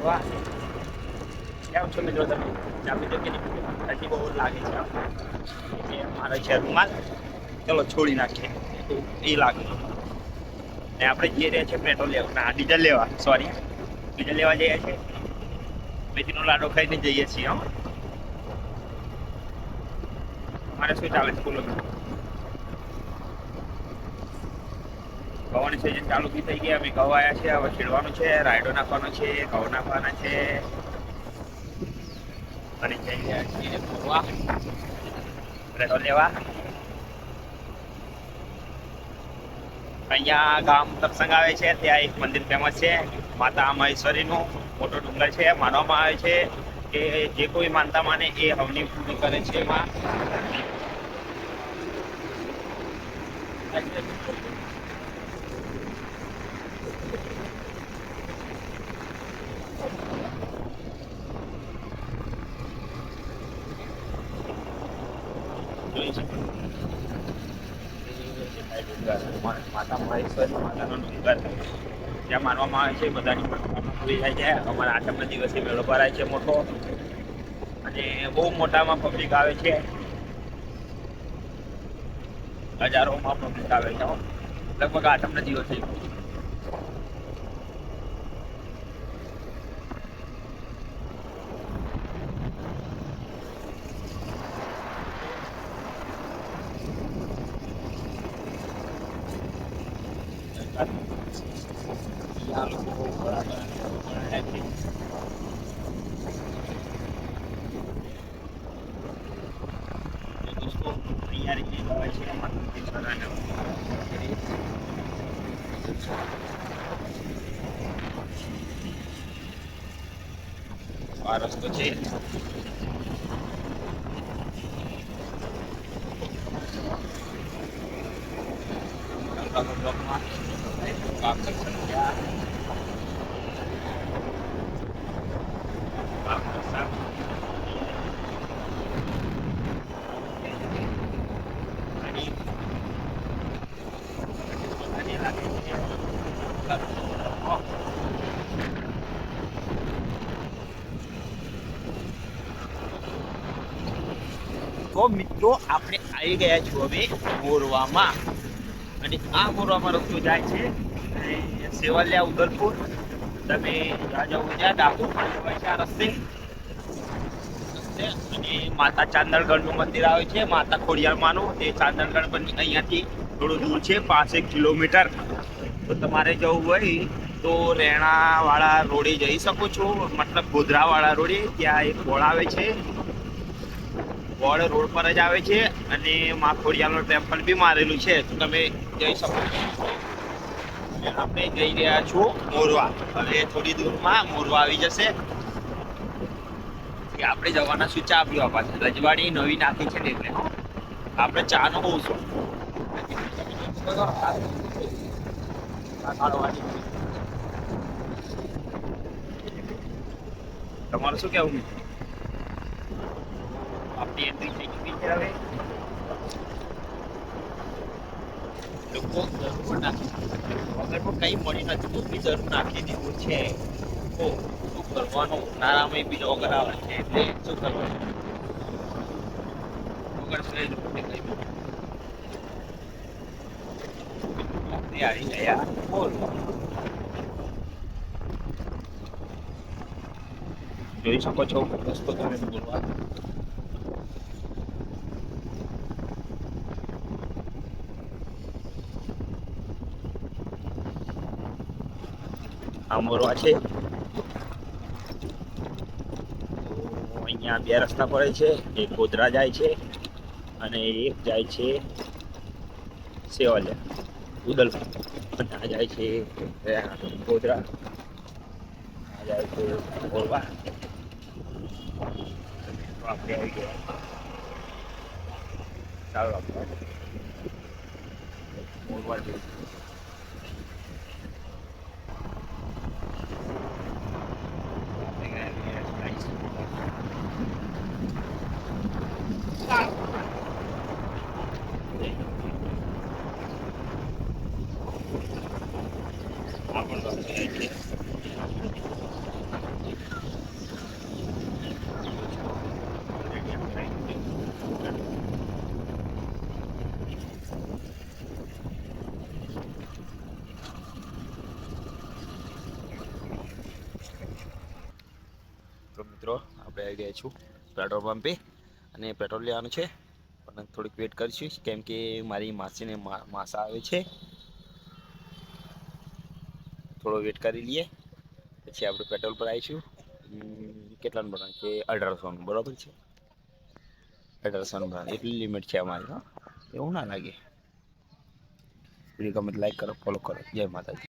વાહ. કેમ છો તમે ચાપી તો કે ઠંડી બહુ લાગે છે એટલે મારા છે રૂમાલ ચલો છોડી નાખીએ એ લાગે ને આપણે જઈ રહ્યા છીએ પેટ્રોલ લેવા. ના ડીઝલ લેવા સોરી ડીઝલ લેવા જઈએ છીએ. મેથીનો લાડો ખાઈને જઈએ છીએ, હો. મારે શું ચાલે છે? બોલો ગવાની સિઝન ચાલુ બી થઈ ગઈ અમે ઘઉં આવ્યા છે. હવે છીડવાનું છે. રાયડો નાખવાનો છે. ઘઉં નાખવાના છે. અને જઈ રહ્યા છીએ ફરવા. લેવા. અહીંયા ગામ સત્સંગ આવે છે. ત્યાં એક મંદિર ફેમસ છે. માતા મહેશ્વરીનું મોટો ડુંગર છે. માનવામાં આવે છે કે જે કોઈ માનતા માને એ હવની પૂરી કરે છે એમાં. જોઈ શકો માતા મહેશ્વરી માતાનો ત્યાં માનવામાં આવે છે બધાની મનોકામના પૂરી થાય છે અમારા આઠમના દિવસે મેળો ભરાય છે મોટો અને બહુ મોટામાં પબ્લિક આવે છે હજારોમાં પબ્લિક આવે છે લગભગ આઠમના દિવસે આ લોકો બહુ બરાબર બનાવ્યા છે. તો દોસ્તો અહીંયા રીતે હોય છે માતાજી સરાને આ રસ્તો છે અલગ બ્લોકમાં કામ કરશે ત્યાં કામ કરશે અને બધાને લાગે છે તો મિત્રો, આપણે આવી ગયા છો હવે મોરવામાં. અને આ મોરવામાં રસ્તો જાય છે. સેવાલિયા ઉદલપુર તમે રાજા ઉજા ડાકોર પણ જવાય છે આ રસ્તે. અને માતા ચાંદરગઢનું મંદિર આવે છે, માતા ખોડિયારમાંનું. તે ચાંદરગઢ પણ અહીંયાથી થોડું દૂર છે પાંચેક કિલોમીટર. તો તમારે જવું હોય તો રેણાવાળા રોડે જઈ શકો છો, મતલબ ગોધરાવાળા રોડે. ત્યાં એક બોળ આવે છે. બોળ રોડ પર જ આવે છે અને માખોડિયાનું ટેમ્પલ બી મારેલું છે. તો તમે જઈ શકો છો. આપણે જઈ રહ્યા છો મોરવા. હવે થોડી દૂરમાં મોરવા આવી જશે. આપણે જવાના શું ચા પીવા પાસે રજવાડી નવી નાખી છે ને એટલે આપણે આપણે ચાનો બહુ શોખ ચા. તમારું શું કેવું મિત્રો? એન્ટ્રી થઈ ચૂકી છે હવે. લોકો જરૂર નાખી. વગર પણ કંઈ મળી નથી, તો બી જરૂર નાખી દીધું છે. તો શું કરવાનું? નારામાં બી વગર આવે છે, એટલે શું કરવાનું? વગર સિવાય લોકોને કંઈ આપણે આવી ગયા બોલ જોઈ શકો છો રસ્તો તમે બોલવા આ મોરવા છે અહીંયા બે રસ્તા પડે છે એક ગોધરા જાય છે અને એક જાય છે સેવાલિયા ઉદલપુર અને આ જાય છે. ગોધરા. આ જાય છે. તો આપણે આવી ગયા ચાલો આપણે મોરવા જઈએ તો મિત્રો આપણે આવી ગયા છું પેટ્રોલ પંપે અને પેટ્રોલ લેવાનું છે. પણ થોડીક વેટ કરીશું, કેમ કે મારી માસીને માસા આવે છે. થોડો વેટ કરી લઈએ, પછી આપણે પેટ્રોલ પર આવીશું. કેટલાનું ભરવાનું કે અઢારસોનું બરાબર છે? અઢારસોનું ભરવાનું, એટલી લિમિટ છે અમારી, હા. એવું ના લાગે. વીડિયો ગમે લાઈક કરો ફોલો કરો. જય માતાજી.